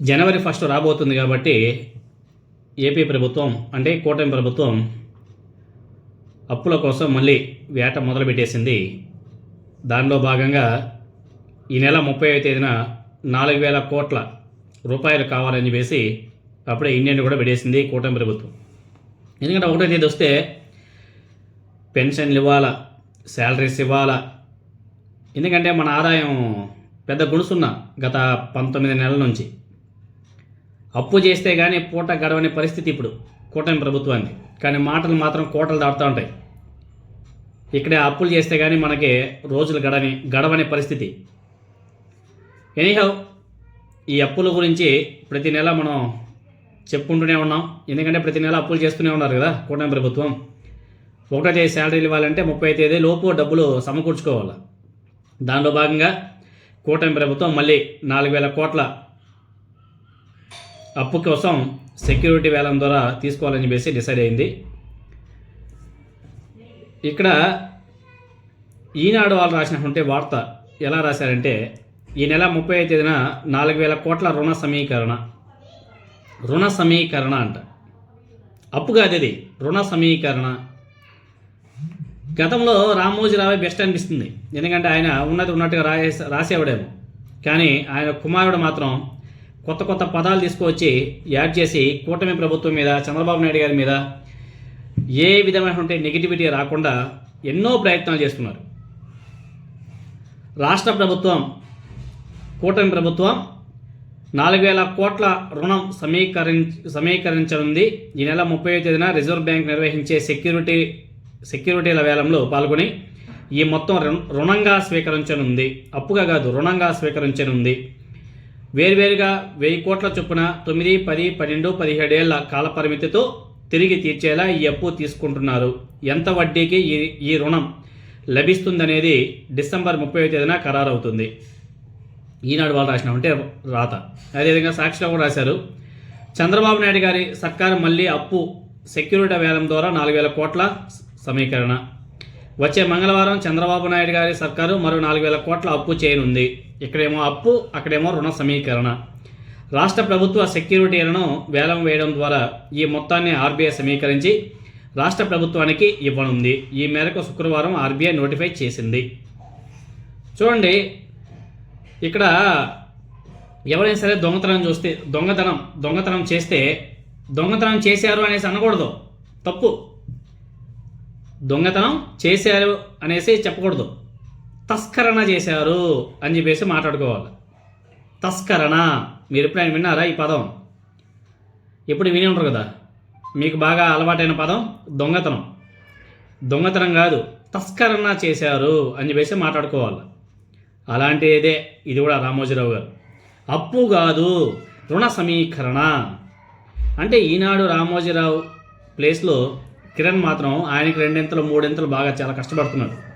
జనవరి first రాబోతుంది కాబట్టి AP ప్రభుత్వం అంటే కూటమి ప్రభుత్వం అప్పుల కోసం మళ్ళీ వేట మొదలుపెట్టేసింది. దానిలో భాగంగా ఈ నెల ముప్పై తేదీన నాలుగు వేల కోట్ల రూపాయలు కావాలని చెప్పేసి అప్పుడే ఇండియన్ కూడా పెట్టేసింది కూటమి ప్రభుత్వం. ఎందుకంటే ఒకటో తేదీ వస్తే పెన్షన్లు ఇవ్వాలా శాలరీస్ ఇవ్వాలా? ఎందుకంటే మన ఆదాయం పెద్ద గుడుసున్న గత పంతొమ్మిది నెలల నుంచి. అప్పు చేస్తే కానీ పూట గడవని పరిస్థితి ఇప్పుడు కూటమి ప్రభుత్వానికి. కానీ మాటలు మాత్రం కోటలు దాటుతూ ఉంటాయి. ఇక్కడే అప్పులు చేస్తే కానీ మనకి రోజులు గడని గడవని పరిస్థితి. ఎనీహౌ ఈ అప్పుల గురించి ప్రతి నెల మనం చెప్పుకుంటూనే ఉన్నాం. ఎందుకంటే ప్రతి నెల అప్పులు చేస్తూనే ఉన్నారు కదా కూటమి ప్రభుత్వం. ఒకటో తేదీ శాలరీలు ఇవ్వాలంటే ముప్పై తేదీ లోపు డబ్బులు సమకూర్చుకోవాలి. దానిలో భాగంగా కూటమి ప్రభుత్వం మళ్ళీ నాలుగు వేల కోట్ల అప్పు కోసం సెక్యూరిటీ వేలం ద్వారా తీసుకోవాలని చెప్పేసి డిసైడ్ అయింది. ఇక్కడ ఈనాడు వాళ్ళు రాసినటువంటి వార్త ఎలా రాశారంటే ఈ నెల ముప్పై తేదీన నాలుగు వేల కోట్ల రుణ సమీకరణ. రుణ సమీకరణ అంట. అప్పు కాదు ఇది రుణ సమీకరణ. గతంలో రామోజీరావే బెస్ట్ అనిపిస్తుంది. ఎందుకంటే ఆయన ఉన్నది ఉన్నట్టుగా రాసే రాసేవాడేమో. కానీ ఆయన కుమారుడు మాత్రం కొత్త కొత్త పదాలు తీసుకువచ్చి యాడ్ చేసి కూటమి ప్రభుత్వం మీద చంద్రబాబు నాయుడు గారి మీద ఏ విధమైనటువంటి నెగిటివిటీ రాకుండా ఎన్నో ప్రయత్నాలు చేస్తున్నారు. రాష్ట్ర ప్రభుత్వం కూటమి ప్రభుత్వం నాలుగు వేల కోట్ల రుణం సమీకరించ సమీకరించనుంది. ఈ నెల ముప్పై తేదీన రిజర్వ్ బ్యాంక్ నిర్వహించే సెక్యూరిటీ సెక్యూరిటీల వేలంలో పాల్గొని ఈ మొత్తం రుణ- రుణంగా స్వీకరించనుంది. అప్పుగా కాదు రుణంగా స్వీకరించనుంది. వేర్వేరుగా వెయ్యి కోట్ల చొప్పున తొమ్మిది పది పన్నెండు పదిహేడేళ్ళ కాల పరిమితితో తిరిగి తీర్చేలా ఈ అప్పు తీసుకుంటున్నారు. ఎంత వడ్డీకి ఈ ఈ రుణం లభిస్తుందనేది డిసెంబర్ ముప్పై తేదీన ఖరారవుతుంది. ఈనాడు వాళ్ళు రాసిన ఉంటే రాత. అదేవిధంగా సాక్షిలో కూడా రాశారు చంద్రబాబు నాయుడు గారి సర్కారు మళ్ళీ అప్పు సెక్యూరిటీ వేలం ద్వారా నాలుగు వేల కోట్ల సమీకరణ. వచ్చే మంగళవారం చంద్రబాబు నాయుడు గారి సర్కారు మరో నాలుగు వేల కోట్ల అప్పు చేయనుంది. ఇక్కడేమో అప్పు అక్కడేమో రుణ సమీకరణ. రాష్ట్ర ప్రభుత్వ సెక్యూరిటీలను వేలం వేయడం ద్వారా ఈ మొత్తాన్ని ఆర్బీఐ సమీకరించి రాష్ట్ర ప్రభుత్వానికి ఇవ్వనుంది. ఈ మేరకు శుక్రవారం ఆర్బీఐ నోటిఫై చేసింది. చూడండి ఇక్కడ ఎవరైనా సరే దొంగతనం చూస్తే దొంగతనం దొంగతనం చేస్తే దొంగతనం చేశారు అనేసి అనకూడదు. తప్పు. దొంగతనం చేశారు అనేసి చెప్పకూడదు. తస్కరణ చేశారు అని చెప్పేసి మాట్లాడుకోవాలి. తస్కరణ. మీరు ఎప్పుడైనా విన్నారా ఈ పదం? ఎప్పుడు విని ఉంటారు కదా? మీకు బాగా అలవాటైన పదం దొంగతనం. దొంగతనం కాదు తస్కరణ చేశారు అని చెప్పేసి మాట్లాడుకోవాలి. అలాంటిదే ఇది కూడా రామోజీరావు గారు. అప్పు కాదు రుణ సమీకరణ. అంటే ఈనాడు రామోజీరావు ప్లేస్లో కిరణ్ మాత్రం ఆయనకి రెండింతలు మూడింతలు బాగా చాలా కష్టపడుతున్నాడు.